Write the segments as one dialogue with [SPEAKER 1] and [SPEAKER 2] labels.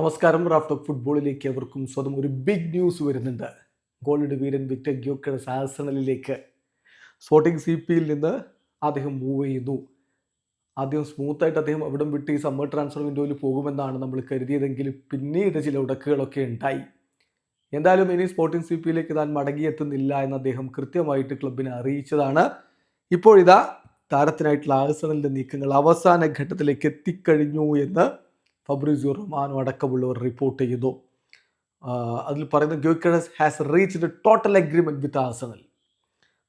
[SPEAKER 1] നമസ്കാരം raft of ഫുട്ബോളിലേക്ക് അവർക്കും സ്വന്തം ഒരു ബിഗ് ന്യൂസ് വരുന്നുണ്ട്. ഗോൾഡ് വീരൻ വിക്ടർ ഗ്യോക്കഡസ് ആസണലിലേക്ക് സ്പോർട്ടിംഗ് സി പിയിൽ നിന്ന് അദ്ദേഹം മൂവ് ചെയ്യുന്നു. ആദ്യം സ്മൂത്തായിട്ട് അദ്ദേഹം അവിടം വിട്ട് ഈ സമ്മർ ട്രാൻസ്ഫർ വിൻഡോയിൽ പോകുമെന്നാണ് നമ്മൾ കരുതിയതെങ്കിലും പിന്നീട് ചില ഉടക്കുകളൊക്കെ ഉണ്ടായി. എന്തായാലും ഇനി സ്പോർട്ടിംഗ് സി പിയിലേക്ക് താൻ മടങ്ങിയെത്തുന്നില്ല എന്ന് അദ്ദേഹം കൃത്യമായിട്ട് ക്ലബിനെ അറിയിച്ചതാണ്. ഇപ്പോഴിതാ താരത്തിനായിട്ടുള്ള ആഴ്സണലിന്റെ നീക്കങ്ങൾ അവസാന ഘട്ടത്തിലേക്ക് എത്തിക്കഴിഞ്ഞു എന്ന് ഫബ്രിസിയോ റൊമാനോ അടക്കമുള്ളവർ റിപ്പോർട്ട് ചെയ്യുന്നു. അതിൽ പറയുന്ന Gyokeres has reach total agreement with Arsenal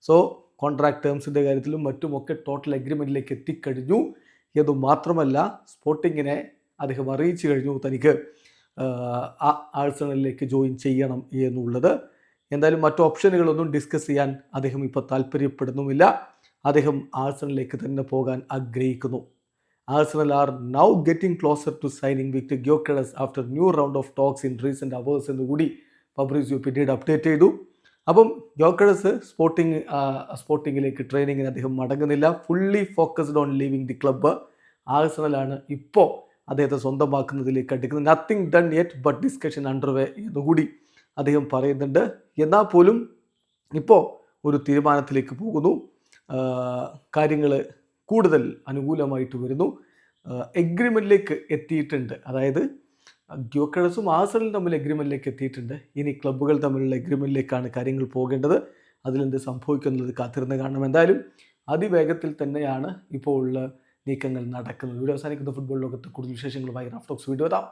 [SPEAKER 1] so contract ടേംസിന്റെ കാര്യത്തിലും മറ്റുമൊക്കെ ടോട്ടൽ അഗ്രിമെന്റിലേക്ക് എത്തിക്കഴിഞ്ഞു. എന്നു മാത്രമല്ല സ്പോർട്ടിങ്ങിനെ അദ്ദേഹം അറിയിച്ചു കഴിഞ്ഞു തനിക്ക് ആഴ്സണലിലേക്ക് ജോയിൻ ചെയ്യണം എന്നുള്ളത്. എന്തായാലും മറ്റു ഓപ്ഷനുകളൊന്നും ഡിസ്കസ് ചെയ്യാൻ അദ്ദേഹം ഇപ്പോൾ താല്പര്യപ്പെടുന്നുമില്ല. അദ്ദേഹം ആഴ്സണലിലേക്ക് തന്നെ പോകാൻ ആഗ്രഹിക്കുന്നു. Arsenal are now getting closer to signing Victor Gyokeres after new round of talks in recent hours എന്ന് കൂടി ഫബ്രീസിയോ പിന്നീട് അപ്ഡേറ്റ് ചെയ്തു. അപ്പം ഗ്യോക്കഡസ് സ്പോർട്ടിങ് സ്പോർട്ടിങ്ങിലേക്ക് ട്രെയിനിങ്ങിന് അദ്ദേഹം മടങ്ങുന്നില്ല. Fully focused on leaving the club ആഴ്സണലാണ് ഇപ്പോൾ അദ്ദേഹത്തെ സ്വന്തമാക്കുന്നതിലേക്ക് അടുക്കുന്നത്. Nothing done yet but discussion underway എന്നുകൂടി അദ്ദേഹം പറയുന്നുണ്ട്. എന്നാൽ പോലും ഇപ്പോൾ ഒരു തീരുമാനത്തിലേക്ക് പോകുന്നു. കാര്യങ്ങൾ കൂടുതൽ അനുകൂലമായിട്ട് വരുന്നു. എഗ്രിമെന്റിലേക്ക് എത്തിയിട്ടുണ്ട്. അതായത് ഗ്യോക്കഡസും ആസറും തമ്മിൽ എഗ്രിമെന്റിലേക്ക് എത്തിയിട്ടുണ്ട്. ഇനി ക്ലബ്ബുകൾ തമ്മിലുള്ള എഗ്രിമെന്റിലേക്കാണ് കാര്യങ്ങൾ പോകേണ്ടത്. അതിലെന്ത് സംഭവിക്കുന്നത് കാത്തിരുന്ന് കാണണം എന്തായാലും. അതിവേഗത്തിൽ തന്നെയാണ് ഇപ്പോൾ ഉള്ള നീക്കങ്ങൾ നടക്കുന്നത്. വീഡിയോ അവസാനിക്കുന്ന. ഫുട്ബോൾ ലോകത്ത് കൂടുതൽ വിശേഷങ്ങളുമായി റാഫ്റ്റോക്സ് വീഡിയോ എത്താം.